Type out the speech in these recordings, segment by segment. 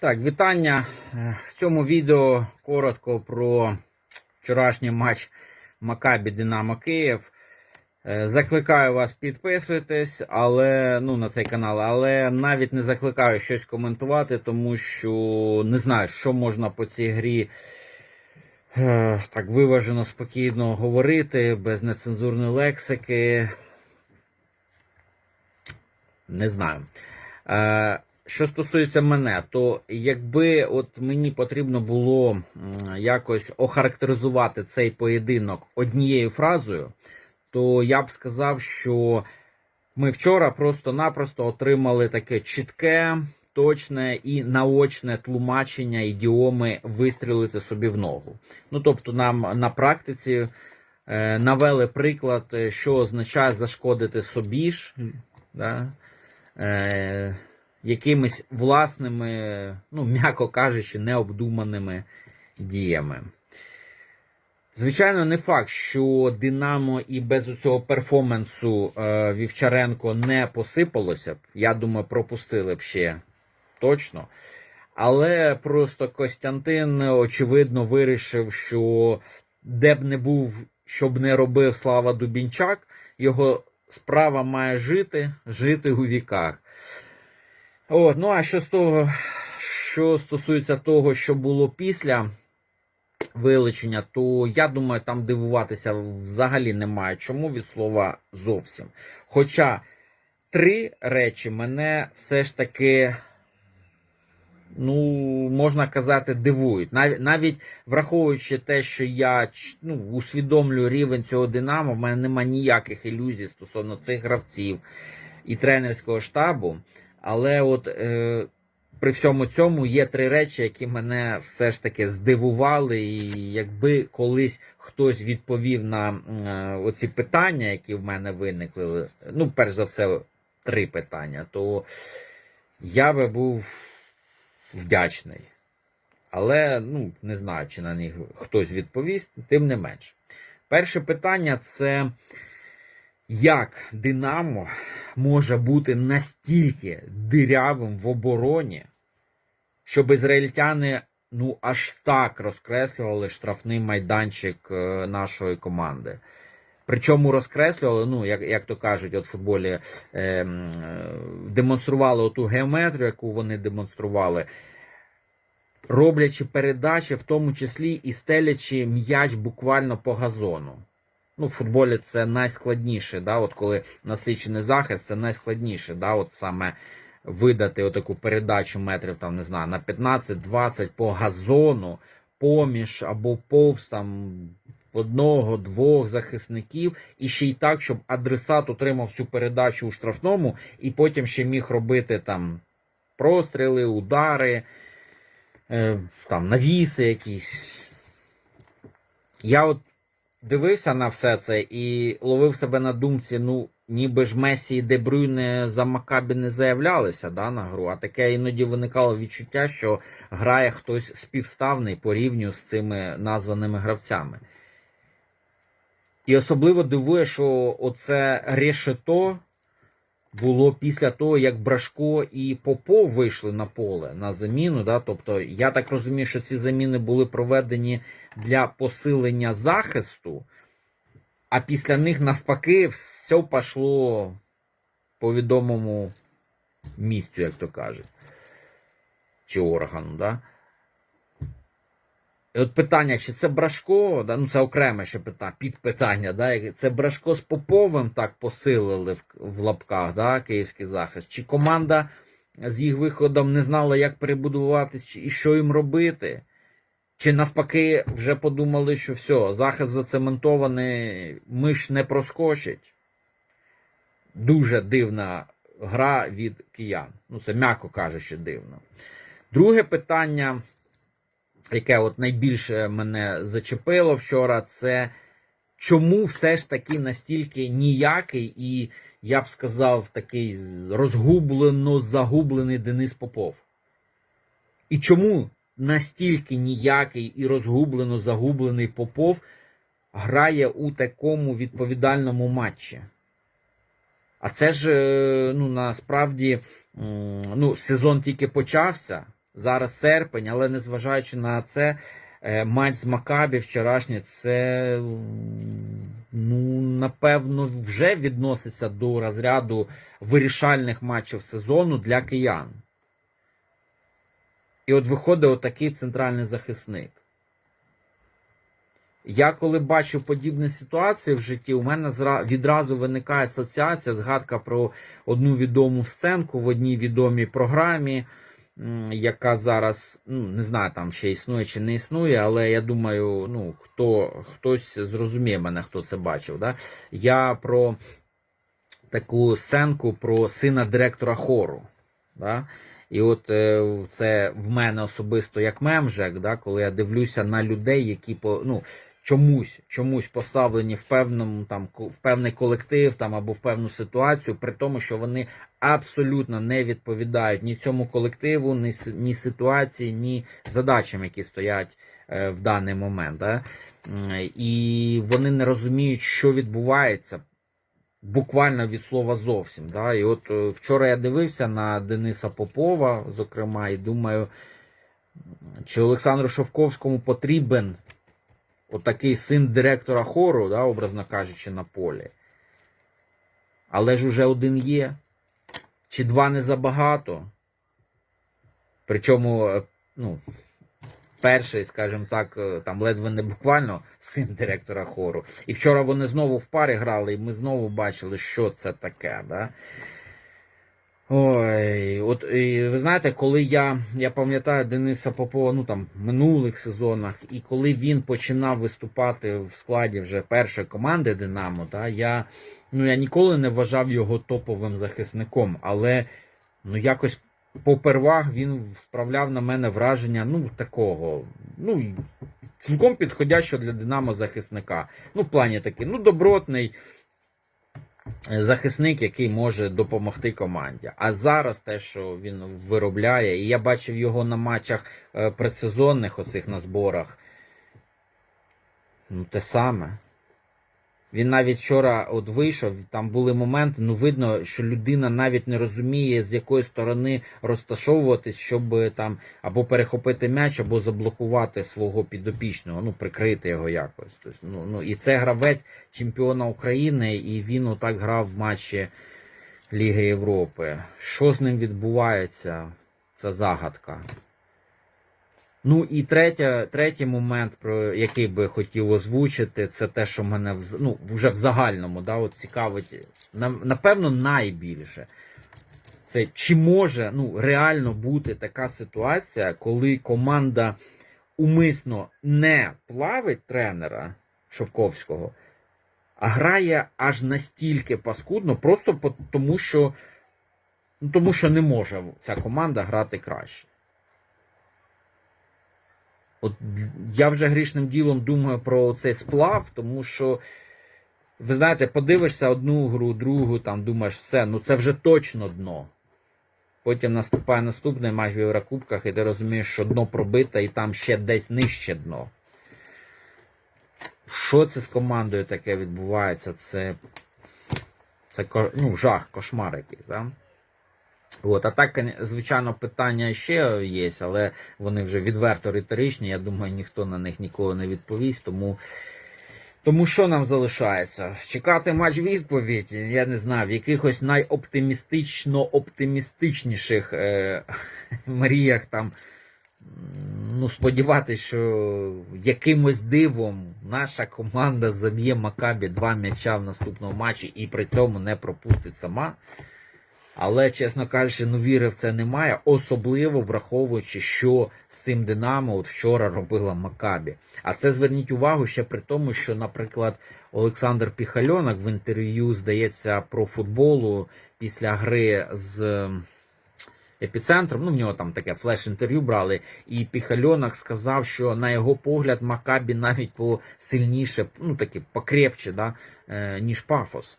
Так, вітання. Е, В цьому відео коротко про вчорашній матч Макабі Динамо Київ. Е, Закликаю вас підписуйтесь, але ну на цей канал, але навіть не закликаю щось коментувати, тому що не знаю, що можна по цій грі е, так виважено, спокійно говорити, без нецензурної лексики. Не знаю. Е, що стосується мене, то якби от мені потрібно було якось охарактеризувати цей поєдинок однією фразою, то я б сказав, що ми вчора просто-напросто отримали таке чітке, точне і наочне тлумачення ідіоми вистрілити собі в ногу. Ну тобто, нам на практиці е, навели приклад, е, що означає зашкодити собі ж. Да? Якимись власними, ну, м'яко кажучи, необдуманими діями. Звичайно, не факт, що Динамо і без цього перформансу е, Вівчаренко не посипалося б. Я думаю, пропустили б ще точно. Але просто Костянтин, очевидно, вирішив, що де б не був, що б не робив Слава Дубінчак, його справа має жити, жити у віках. От, ну а що з того, що стосується того, що було після вилучення, то я думаю, там дивуватися взагалі немає чому від слова зовсім. Хоча три речі мене все ж таки, ну, можна казати, дивують. Навіть, навіть враховуючи те, що я ну, усвідомлюю рівень цього Динамо, в мене немає ніяких ілюзій стосовно цих гравців і тренерського штабу. Але от е, при всьому цьому є три речі, які мене все ж таки здивували. І якби колись хтось відповів на е, оці питання, які в мене виникли, ну, перш за все, три питання, то я би був вдячний. Але ну, не знаю, чи на них хтось відповість, тим не менш. Перше питання це як Динамо може бути настільки дирявим в обороні, щоб ізраїльтяни ну аж так розкреслювали штрафний майданчик е, нашої команди. Причому розкреслювали, ну, як, як то кажуть, от в футболі е, е, демонстрували оту геометрію, яку вони демонстрували, роблячи передачі, в тому числі і стелячи м'яч буквально по газону. Ну, в футболі це найскладніше, да, от коли насичений захист, це найскладніше, да, от саме видати отаку передачу метрів, там, не знаю, на 15-20 по газону, поміж або повз там одного, двох захисників, і ще й так, щоб адресат отримав цю передачу у штрафному, і потім ще міг робити там простріли, удари, е, там навіси якісь. Я от дивився на все це і ловив себе на думці, ну, ніби ж Месі і Дебрюйне за Макабі не заявлялися да, на гру, а таке іноді виникало відчуття, що грає хтось співставний по рівню з цими названими гравцями. І особливо дивує, що оце решето було після того, як Брашко і Попов вийшли на поле на заміну. Да? Тобто, я так розумію, що ці заміни були проведені для посилення захисту, а після них навпаки все пішло по відомому місцю, як то кажуть, чи органу. Да? І от питання, чи це Брашко, да, ну це окреме ще питання, підпитання, да, це Брашко з Поповим так посилили в, в лапках, да, київський захист, чи команда з їх виходом не знала, як перебудуватись, і що їм робити? Чи навпаки вже подумали, що все, захист зацементований, миш не проскочить? Дуже дивна гра від киян. Ну, це м'яко кажучи, дивно. Друге питання яке от найбільше мене зачепило вчора, це чому все ж таки настільки ніякий і, я б сказав, такий розгублено загублений Денис Попов? І чому настільки ніякий і розгублено загублений Попов грає у такому відповідальному матчі? А це ж е, ну, насправді ну, сезон тільки почався. Зараз серпень, але незважаючи на це, е, матч з Макабі вчорашній, це ну, напевно вже відноситься до розряду вирішальних матчів сезону для киян. І от виходить отакий центральний захисник. Я коли бачу подібні ситуації в житті, у мене відразу виникає асоціація, згадка про одну відому сценку в одній відомій програмі, яка зараз, ну, не знаю, там ще існує чи не існує, але я думаю, ну, хто, хтось зрозуміє мене, хто це бачив. Да? Я про таку сценку про сина директора хору. Да? І от е, це в мене особисто як мемжек, да, коли я дивлюся на людей, які ну чомусь чомусь поставлені в певному там в певний колектив там або в певну ситуацію, при тому, що вони абсолютно не відповідають ні цьому колективу, ні, ні ситуації, ні задачам, які стоять е, в даний момент. Да? І вони не розуміють, що відбувається буквально від слова зовсім. Да? І от е, вчора я дивився на Дениса Попова, зокрема, і думаю, чи Олександру Шовковському потрібен отакий син директора хору, да, образно кажучи, на полі. Але ж уже один є. Чи два не забагато. Причому, е, ну, перший, скажімо так, е, там ледве не буквально син директора хору. І вчора вони знову в парі грали, і ми знову бачили, що це таке. Да? Ой, от і ви знаєте, коли я, я пам'ятаю Дениса Попова, ну там минулих сезонах, і коли він починав виступати в складі вже першої команди Динамо, та, я, ну, я ніколи не вважав його топовим захисником, але ну, якось попервах він справляв на мене враження ну, такого, ну, цілком підходящого для Динамо захисника. Ну, в плані такий, ну, добротний захисник, який може допомогти команді. А зараз те, що він виробляє, і я бачив його на матчах е, предсезонних, оцих на зборах. Ну, те саме. Він навіть вчора от вийшов, там були моменти, ну видно, що людина навіть не розуміє, з якої сторони розташовуватись, щоб е, там або перехопити м'яч, або заблокувати свого підопічного, ну, прикрити його якось. Тобто, ну, ну, і це гравець чемпіона України, і він отак грав в матчі Ліги Європи. Що з ним відбувається? Це загадка. Ну і третя, третій момент, про який би хотів озвучити, це те, що мене в, ну, вже в загальному да, от цікавить, на- напевно, найбільше. Це чи може ну, реально бути така ситуація, коли команда умисно не плавить тренера Шовковського, а грає аж настільки паскудно, просто тому, що, ну, тому що не може ця команда грати краще. От я вже грішним ділом думаю про цей сплав, тому що, ви знаєте, подивишся одну гру, другу, там думаєш, все, ну це вже точно дно. Потім наступає наступний матч в Єврокубках, і ти розумієш, що дно пробите, і там ще десь нижче дно. Що це з командою таке відбувається? Це, це ну, жах, кошмар якийсь. Да? От, а так, звичайно, питання ще є, але вони вже відверто риторичні. Я думаю, ніхто на них ніколи не відповість. Тому, тому що нам залишається? Чекати матч відповідь, я не знаю, в якихось найоптимістично оптимістичніших е, мріях там. Ну, сподіватися, що якимось дивом наша команда заб'є Макабі два м'яча в наступному матчі і при цьому не пропустить сама. Але, чесно кажучи, ну віри в це немає, особливо враховуючи, що з цим Динамо от вчора робила Макабі. А це зверніть увагу ще при тому, що, наприклад, Олександр Піхальонок в інтерв'ю, здається, про футболу після гри з епіцентром. Ну, в нього там таке флеш-інтерв'ю брали, і Піхальонок сказав, що на його погляд Макабі навіть посильніше, ну таки покрепче, да, е, ніж Пафос.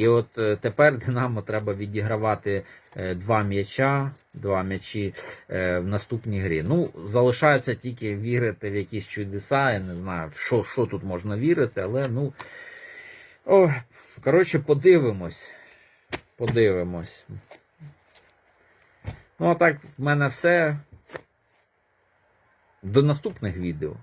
І от е, тепер Динамо треба відігравати е, два м'яча, два м'ячі е, в наступній грі. Ну, залишається тільки вірити в якісь чудеса. Я не знаю, що, що тут можна вірити, але ну. О, коротше, подивимось. Подивимось. Ну, а так, в мене все. До наступних відео.